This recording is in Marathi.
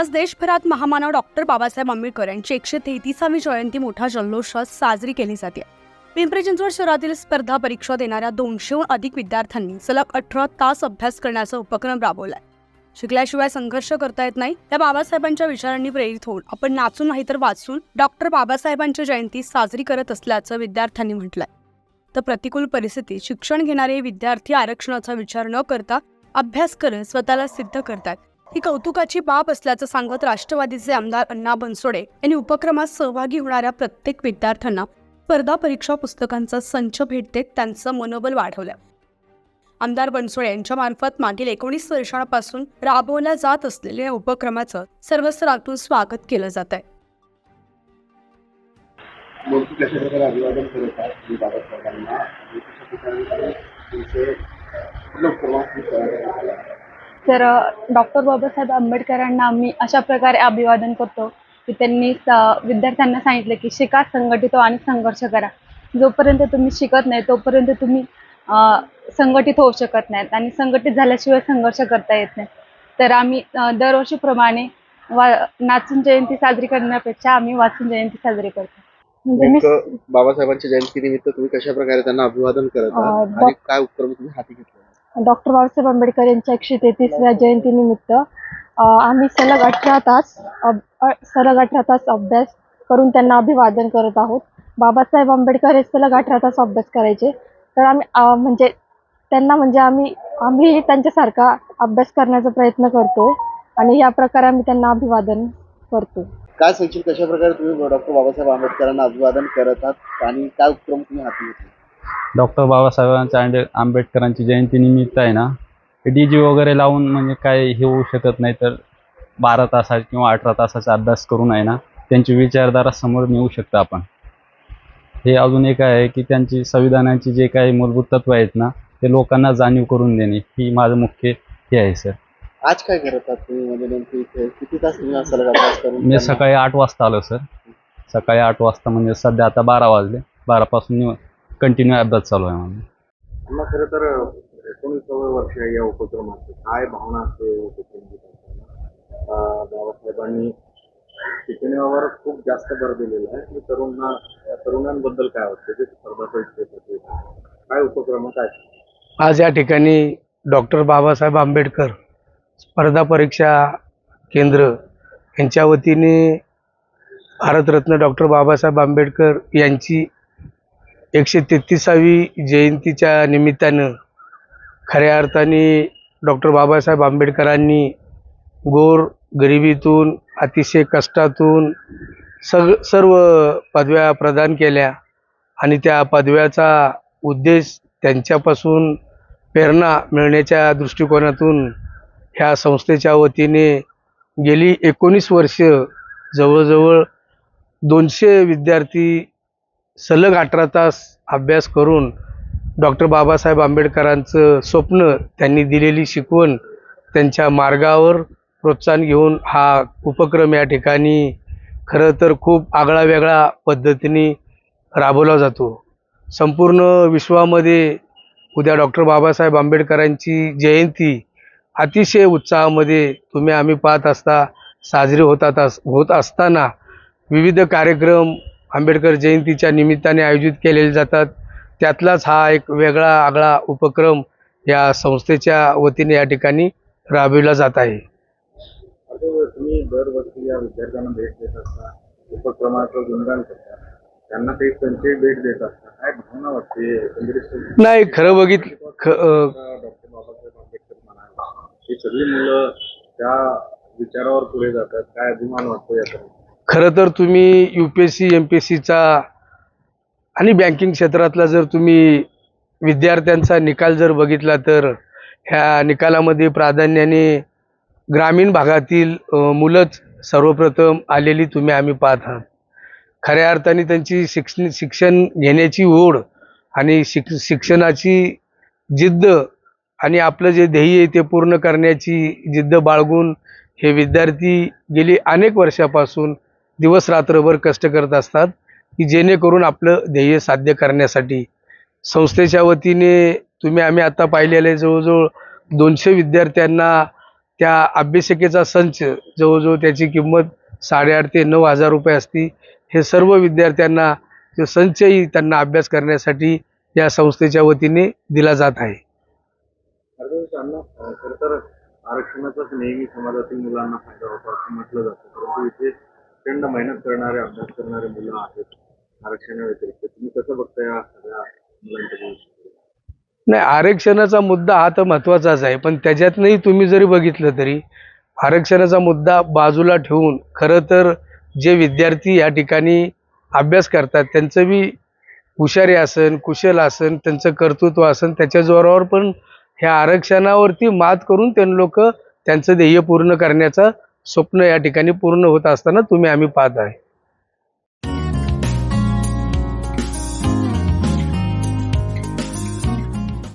आज देशभरात महामानव डॉक्टर बाबासाहेब आंबेडकर यांची एकशे तेहतीसावी जयंती मोठ्या जल्लोषात साजरी केली जाते. पिंपरी चिंचवड शहरातील स्पर्धा परीक्षा देणाऱ्या दोनशेहून अधिक विद्यार्थ्यांनी सलग अठरा तास अभ्यास करण्याचा उपक्रम राबवलाय. शिकल्याशिवाय संघर्ष करता येत नाही त्या बाबासाहेबांच्या विचारांनी प्रेरित होऊन आपण नाचून नाही तर वाचून डॉक्टर बाबासाहेबांची जयंती साजरी करत असल्याचं विद्यार्थ्यांनी म्हटलंय. तर प्रतिकूल परिस्थितीत शिक्षण घेणारे विद्यार्थी आरक्षणाचा विचार न करता अभ्यास करत स्वतःला सिद्ध करतात ही कौतुकाची बाब असल्याचं सांगत राष्ट्रवादीचे आमदार अण्णा बनसोडे यांनी उपक्रमात सहभागी होणाऱ्या प्रत्येक विद्यार्थ्यांना स्पर्धा परीक्षा पुस्तकांचा संच भेट देत त्यांचं मनोबल वाढवलं. आमदार बनसोडे यांच्या मार्फत मागील एकोणीस वर्षांपासून राबवल्या जात असलेल्या या उपक्रमाचं सर्व स्तरातून स्वागत केलं जात आहे. अभिवादन करत तर डॉक्टर बाबासाहेब आंबेडकरांना आम्ही अशा प्रकारे अभिवादन करतो की त्यांनी विद्यार्थ्यांना सांगितलं की शिका संघटित व्हा आणि संघर्ष करा. जोपर्यंत तुम्ही शिकत नाही तोपर्यंत तुम्ही संघटित होऊ शकत नाहीत आणि संघटित झाल्याशिवाय संघर्ष करता येत नाही. तर आम्ही दरवर्षीप्रमाणे वा नाचून जयंती साजरी करण्यापेक्षा आम्ही वाचून जयंती साजरी करतो. म्हणजे बाबासाहेबांच्या जयंतीनिमित्त तुम्ही कशा प्रकारे त्यांना अभिवादन करत आहात आणि काय उपक्रम तुम्ही हाती घेतले? डॉक्टर बाबासाहेब आंबेडकर यांच्या एकशे तेहतीसव्या जयंतीनिमित्त आम्ही सलग अठरा तास सलग अठरा तास अभ्यास करून त्यांना अभिवादन करत आहोत. बाबासाहेब आंबेडकर हे सलग अठरा तास अभ्यास करायचे. तर आम्ही म्हणजे त्यांना म्हणजे आम्ही आम्ही त्यांच्यासारखा अभ्यास करण्याचा प्रयत्न करतो आणि या प्रकारे आम्ही त्यांना अभिवादन करतो. काय सांगशील कशा प्रकारे तुम्ही डॉक्टर बाबासाहेब आंबेडकरांना अभिवादन करत आहात आणि काय उपक्रम तुम्ही हाती घेतले? डॉक्टर बाबासाहेबांच्या आंबे आंबेडकरांची जयंतीनिमित्त आहे ना डी जी वगैरे लावून म्हणजे काय हे होऊ शकत नाही तर बारा तासाचा किंवा अठरा तासाचा अभ्यास करून आहे ना त्यांची विचारधारा समोर नेऊ शकतो आपण. हे अजून एक आहे की त्यांची संविधानाची जे काही मूलभूत तत्व आहेत ना ते लोकांना जाणीव करून देणे ही माझं मुख्य हे आहे सर. आज काय करत तुम्ही? म्हणजे नेमकी इथे किती तास तुम्ही हा सलग अभ्यास करून? मी त्यांना- सकाळी आठ वाजता आलो सर. सकाळी आठ वाजता म्हणजे सध्या आता बारा वाजले. बारापासून कंटिन्यू अभ्यास चालू आहे माझा मला खरं तर एकोणीसावं वर्ष या उपक्रमाचं काय भावना असते उपक्रम बाबासाहेबांनी शिकण्यावर खूप जास्त भर दिलेला आहे. की तरुणा तरुणांबद्दल काय वाटतं? ते स्पर्धा काय उपक्रम काय? आज या ठिकाणी डॉक्टर बाबासाहेब आंबेडकर स्पर्धा परीक्षा केंद्र यांच्या वतीने भारतरत्न डॉक्टर बाबासाहेब आंबेडकर यांची एकशे तेहतीसावी जयंतीच्या निमित्तानं खऱ्या अर्थाने डॉक्टर बाबासाहेब आंबेडकरांनी गोर गरिबीतून अतिशय कष्टातून सग सर्व पदव्या प्रदान केल्या आणि त्या पदव्याचा उद्देश त्यांच्यापासून प्रेरणा मिळण्याच्या दृष्टिकोनातून ह्या संस्थेच्या वतीने गेली एकोणीस वर्ष जवळजवळ दोनशे विद्यार्थी सलग अठरा तास अभ्यास करून डॉक्टर बाबासाहेब आंबेडकरांचं स्वप्न त्यांनी दिलेली शिकवण त्यांच्या मार्गावर प्रोत्साहन घेऊन हा उपक्रम या ठिकाणी खरं तर खूप आगळा वेगळा पद्धतीने राबवला जातो. संपूर्ण विश्वामध्ये उद्या डॉक्टर बाबासाहेब आंबेडकरांची जयंती अतिशय उत्साहामध्ये तुम्ही आम्ही पाहत असता साजरी होतात अस होत असताना विविध कार्यक्रम आंबेडकर जयंतीच्या निमित्ताने आयोजित केलेले जातात. त्यातलाच हा एक वेगळा आगळा उपक्रम या संस्थेच्या वतीने या ठिकाणी राबविला जात आहे. तुम्ही दरवर्षी या विद्यार्थ्यांना भेट देत असता उपक्रमाचं गुणगान करता त्यांना भेट देत असता काय भावना वाटते एकंदरीत? नाही खरं बघितलं डॉक्टर बाबासाहेब आंबेडकर म्हणाले ही सगळी मुलं त्या विचारावर पुढे जातात काय अभिमान वाटतो याचा खरं तर तुम्ही U P S C M P S सीचा आणि बँकिंग क्षेत्रातला जर तुम्ही विद्यार्थ्यांचा निकाल जर बघितला तर ह्या निकालामध्ये प्राधान्याने ग्रामीण भागातील मुलंच सर्वप्रथम आलेली तुम्ही आम्ही पाहत आहात. खऱ्या अर्थाने त्यांची शिक्षण शिक्षण घेण्याची ओढ आणि शिक शिक्षणाची जिद्द आणि आपलं जे ध्येय आहे ते पूर्ण करण्याची जिद्द बाळगून हे विद्यार्थी गेली अनेक वर्षापासून दिवस रात्रभर कष्ट करत असतात की जेणेकरून आपलं ध्येय साध्य करण्यासाठी. संस्थेच्या वतीने तुम्ही आम्ही आता पाहिलेले जवळजवळ दोनशे विद्यार्थ्यांना त्या अभ्यासिकेचा संच जवळजवळ त्याची किंमत साडेआठ ते नऊ हजार रुपये असती. हे सर्व विद्यार्थ्यांना संचही त्यांना अभ्यास करण्यासाठी या संस्थेच्या वतीने दिला जात आहे. आरक्षणाचाच नेहमी समाजातील मुलांना फायदा होतो असं म्हटलं जातं. परंतु इथे प्रचंड मेहनत करणारे अभ्यास करणारे मुलं आहेत. आरक्षणाव्यतिरिक्त तुम्ही कसं बघता या सगळ्या मुलांच्या नाही आरक्षणाचा मुद्दा हा तर महत्त्वाचाच आहे पण त्याच्यातनंही तुम्ही जरी बघितलं तरी आरक्षणाचा मुद्दा बाजूला ठेवून खरं तर जे विद्यार्थी या ठिकाणी अभ्यास करतात त्यांचं बी हुशारी असन कुशल असन त्यांचं कर्तृत्व असन त्याच्या जोरावर पण ह्या आरक्षणावरती मात करून त्यांनी लोक त्यांचं ध्येय पूर्ण करण्याचा स्वप्न या ठिकाणी पूर्ण होत असताना तुम्ही आम्ही पाहत आहे.